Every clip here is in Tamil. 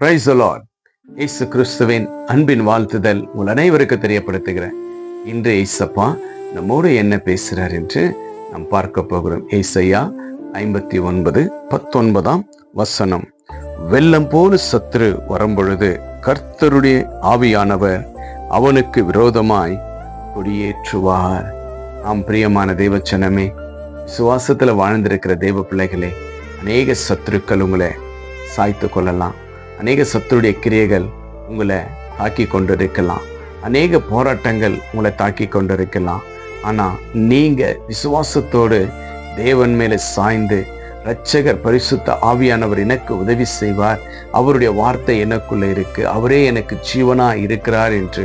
பிரைஸ் லார்ட் இயேசு கிறிஸ்துவின் அன்பின் வாழ்த்துதல் உங்கள் அனைவருக்கு தெரியப்படுத்துகிறேன். இன்று ஏசப்பா நம்மோடு என்ன பேசுகிறார் என்று நாம் பார்க்க போகிறோம். ஏசையா ஐம்பத்தி ஒன்பது பத்தொன்பதாம் வசனம். வெள்ளம் போல சத்ரு வரும்பொழுது கர்த்தருடைய ஆவியானவர் அவனுக்கு விரோதமாய் கொடியேற்றுவார். ஆம் பிரியமான தேவச்சனமே சுவாசத்தில் வாழ்ந்திருக்கிற தேவ பிள்ளைகளே அநேக சத்துருக்கள் உங்களை சாய்த்து கொள்ளலாம். அநேக சத்துருடைய கிரியைகள் உங்களை தாக்கி கொண்டிருக்கலாம். அநேக போராட்டங்கள் உங்களை தாக்கி கொண்டிருக்கலாம். ஆனா நீங்க விசுவாசத்தோடு தேவன் மேலே சாய்ந்து ரட்சகர் பரிசுத்த ஆவியானவர் எனக்கு உதவி செய்வார். அவருடைய வார்த்தை எனக்குள்ள இருக்கு. அவரே எனக்கு ஜீவனா இருக்கிறார் என்று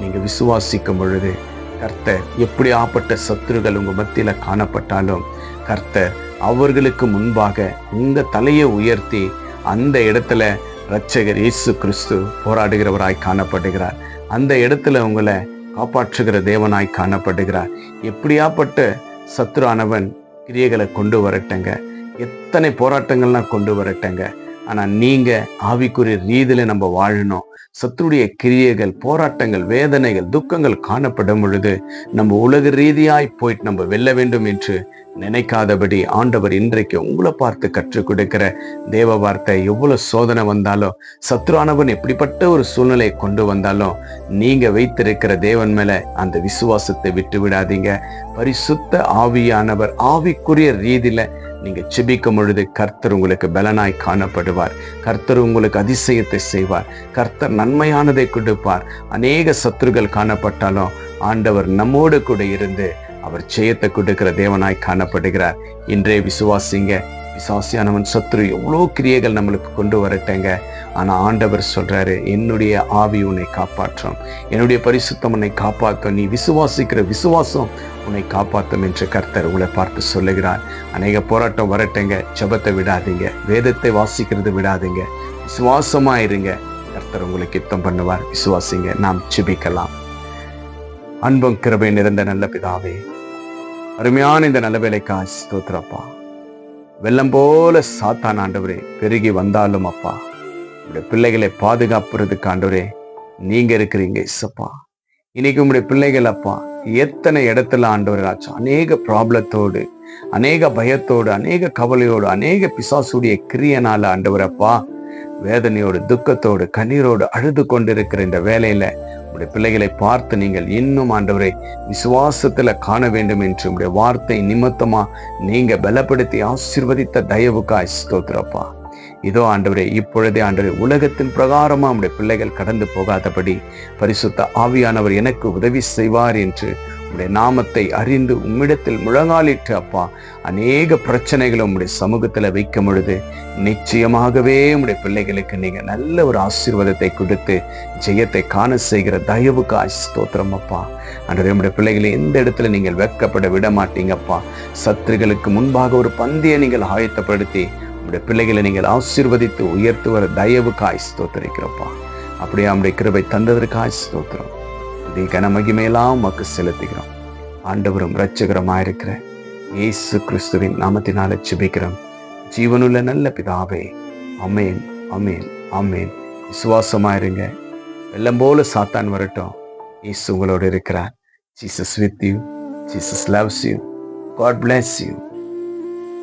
நீங்க விசுவாசிக்கும் பொழுது கர்த்தர் எப்படி ஆப்பட்ட சத்துருகள் உங்க மத்தியில காணப்பட்டாலும் கர்த்தர் அவர்களுக்கு முன்பாக உங்க தலையை உயர்த்தி அந்த இடத்துல இரட்சகர் இயேசு கிறிஸ்து போராடுகிறவராய் காணப்படுகிறார். அந்த இடத்துல உங்களை காப்பாற்றுகிற தேவனாய் காணப்படுகிறார். எப்படியாப்பட்ட சத்துரானவன் கிரியைகளை கொண்டு வரட்டங்க. எத்தனை போராட்டங்கள்லாம் கொண்டு வரட்டங்க. ஆனா நீங்க ஆவிக்குரிய ரீதியில நம்ம வாழணும். சத்துருடைய கிரியைகள் போராட்டங்கள் வேதனைகள் துக்கங்கள் காணப்படும் பொழுது நம்ம உலக ரீதியாய் போயிட்டு நம்ம வெல்ல வேண்டும் என்று நினைக்காதபடி ஆண்டவர் இன்றைக்கு உங்களை பார்த்து கற்றுக் கொடுக்கிற தேவ வார்த்தை எவ்வளவு சோதனை வந்தாலும் சத்ருவானவன் எப்படிப்பட்ட ஒரு சூழ்நிலை கொண்டு வந்தாலும் நீங்க வைத்திருக்கிற தேவன் மேல அந்த விசுவாசத்தை விட்டு விடாதீங்க பரிசுத்த ஆவியானவர் ஆவிக்குரிய ரீதியில நீங்க செபிக்கும் பொழுது கர்த்தர் உங்களுக்கு பலனாய் காணப்படுவார். கர்த்தர் உங்களுக்கு அதிசயத்தை செய்வார். கர்த்தர் நன்மையானதை கொடுப்பார். அநேக சத்துருகள் காணப்பட்டாலும் ஆண்டவர் நம்மோடு கூட இருந்து அவர் ஜெயத்தை கொடுக்கிற தேவனாய் காணப்படுகிறார். இன்றே விசுவாசிங்க. விசுவாசியானவன் சத்ரு எவ்வளோ கிரியைகள் நம்மளுக்கு கொண்டு வரட்டேங்க. ஆனா ஆண்டவர் சொல்றாரு என்னுடைய ஆவி உன்னை காப்பாற்றும். என்னுடைய பரிசுத்தம் உன்னை காப்பாற்றும். நீ விசுவாசிக்கிற விசுவாசம் உன்னை காப்பாற்றும் என்று கர்த்தர் உங்களை பார்த்து சொல்லுகிறார். அநேக போராட்டம் வரட்டேங்க. ஜபத்தை விடாதீங்க. வேதத்தை வாசிக்கிறது விடாதீங்க. விசுவாசமா இருங்க கர்த்தர் உங்களுக்கு யுத்தம் பண்ணுவார். விசுவாசிங்க. நாம் ஜெபிக்கலாம். அன்பும் கிருபை நிறைந்த நல்ல பிதாவே அருமையான இந்த நல்ல வேலைக்காய் ஸ்தோத்திரப்பா. வெள்ளம் போல சாத்தான் ஆண்டவரே பெருகி வந்தாலும் அப்பா. உடைய பிள்ளைகளை பாதுகாப்புறதுக்கு ஆண்டவரே நீங்க இருக்கிறீங்க இசப்பா இன்னைக்கு உங்களுடைய பிள்ளைகள் அப்பா எத்தனை இடத்துல ஆண்டவர் ஆச்சு அநேக ப்ராப்ளத்தோடு அநேக பயத்தோடு அநேக கவலையோடு அநேக பிசாசுடைய கிரியனால ஆண்டவர் அப்பா வேதனையோடு துக்கத்தோடு கண்ணீரோடு அழுது கொண்டிருக்கிற இந்த வேலையில உடைய பிள்ளைகளை பார்த்து நீங்கள் இன்னும் ஆண்டவரை விசுவாசத்தில் காண வேண்டும் என்று உடைய வார்த்தை நிமித்தமா நீங்க பலப்படுத்தி ஆசிர்வதித்த தயவுக்காய் ஸ்தோத்திரப்பா. இதோ ஆண்டவரே இப்பொழுதே ஆண்டவரே உலகத்தின் பிரகாரமா உடைய பிள்ளைகள் கடந்து போகாதபடி பரிசுத்த ஆவியானவர் எனக்கு உதவி செய்வார் என்று உடைய நாமத்தை அறிந்து உம்மிடத்தில் முழங்காலிட்டு அப்பா அநேக பிரச்சனைகளை உம்முடைய சமூகத்துல வைக்கும் பொழுது நிச்சயமாகவே உம்முடைய பிள்ளைகளுக்கு நீங்க நல்ல ஒரு ஆசீர்வாதத்தை கொடுத்து ஜெயத்தை காண செய்கிற தயவுக்கு ஸ்தோத்திரம் அப்பா. அன்றைய உடைய பிள்ளைகளை எந்த இடத்துல நீங்கள் வெட்கப்பட விட மாட்டீங்கப்பா சத்துருகளுக்கு முன்பாக ஒரு பந்தியை நீங்கள் ஆயத்தப்படுத்தி உங்களுடைய பிள்ளைகளை நீங்கள் ஆசீர்வதித்து உயர்த்துவர தயவுக்காய் ஸ்தோத்தரிக்கிறப்பா அப்படியே அவனுடைய கிருபை தந்ததற்காய் ஸ்தோத்திரம். இதை கனமகிமையெல்லாம் உமக்கு செலுத்துகிறோம். ஆண்டவரும் இரட்சகரமாயிருக்கிற இயேசு கிறிஸ்துவின் நாமத்தினால ஜெபிக்கிறோம். ஜீவனுள்ள நல்ல பிதாவே அமேன் அமேன் அமேன் விசுவாசமாயிருங்க. வெள்ளம் போல சாத்தான் வரட்டும். இயேசு உங்களோடு இருக்கிறார். Jesus with you Jesus loves you God bless you